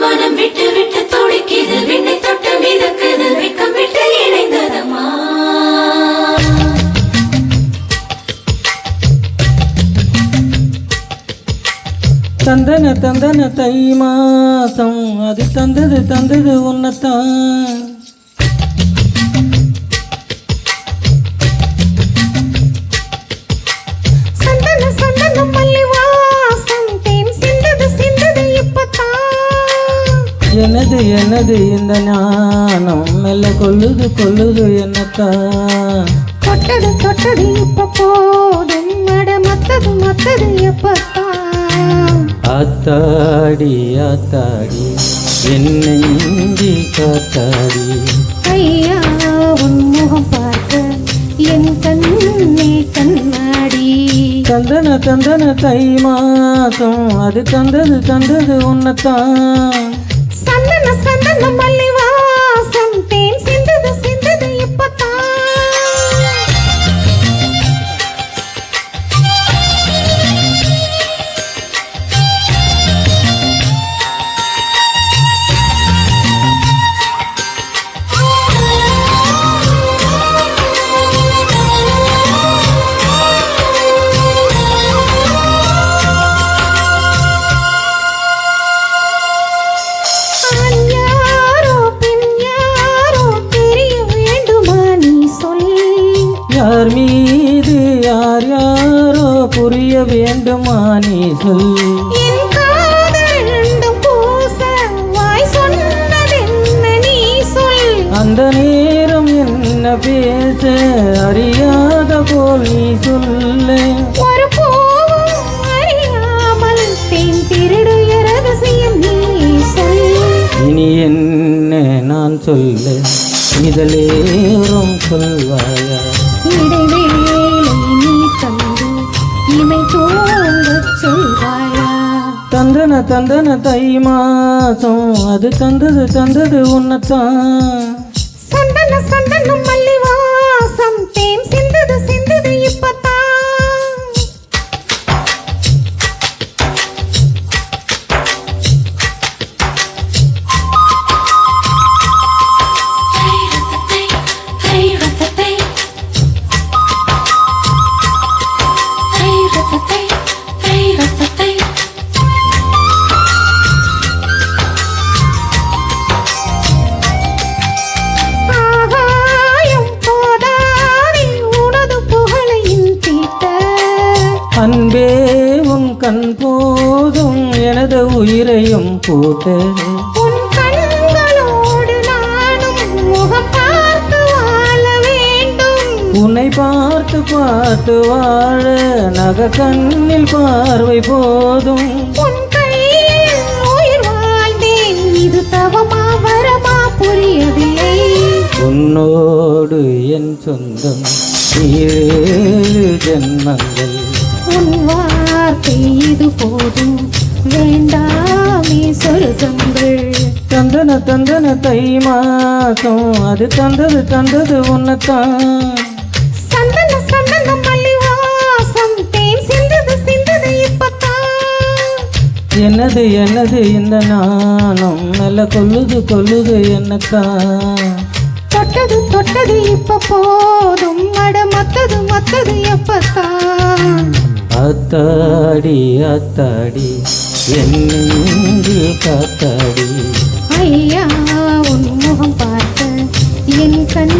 மனம் விட்டு விட்டு துடிக்குது விண்ணை தொட்டு மிதக்குது வெக்கம் விட்டு இணைந்ததம்மா. தந்தன தந்தன தை மாசம் அது தந்தது தந்தது உன்னத்தான். எனது எனது இந்த ஞானம். மெல்ல கொல்லுது கொல்லுது என்னத்தான் தொட்டது தொட்டது இப்ப போதும். அட மத்தது மத்தது எப்பத்தான் ஆத்தாடி ஆத்தாடி என்னெஞ்சி காத்தாடி. ஐயா உன் முகம் பார்க்க என் கண்ணே கண்ணாடி. தந்தன தந்தன தை மாசம் அது தந்தது தந்தது உன்னத்தான். சந்தன புரிய வேண்டுமா நீ சொல்? அந்த நேரம் என்ன பேச அறியாத போல் நீ சொல்ல. ஒரு பூவும் அறியாமல் தேன் திருடைய ரகசியம் நீ சொல். இனி என்ன நான் சொல்ல? இதழேறும் சொல்வாயா? தந்தன தந்தன தை மாசம் அது தந்தது தந்தது உன்னத்தான். சந்தன சந்தனம் மல்லி வாசம் தேன் சிந்தது போதும் எனது உயிரையும் போட்டு உன்னை பார்த்து பார்த்து வாழ நக கண்ணில் பார்வை போதும். இது தவமா வரமா புரியவில்லை. உன்னோடு என் சொந்தம் ஏழு ஜென்மங்கள் தந்தன தந்தன தை மாசம். அது தந்தது தந்தது உன்னத்தான். சந்தன சந்தன மல்லி வாசம் தேன் சிந்தது சிந்தது இப்பத்தான். என்னது என்னது இந்த நாணம்? மெல்ல கொல்லுது கொல்லுது என்னத்தான். தொட்டது தொட்டது இப்ப போதும். அட மத்தது மத்தது எப்பத்தான். அத்தாடி அத்தாடி என்னில் காத்தாடி ஐயா உன் முகம் பார்த்த என் கண்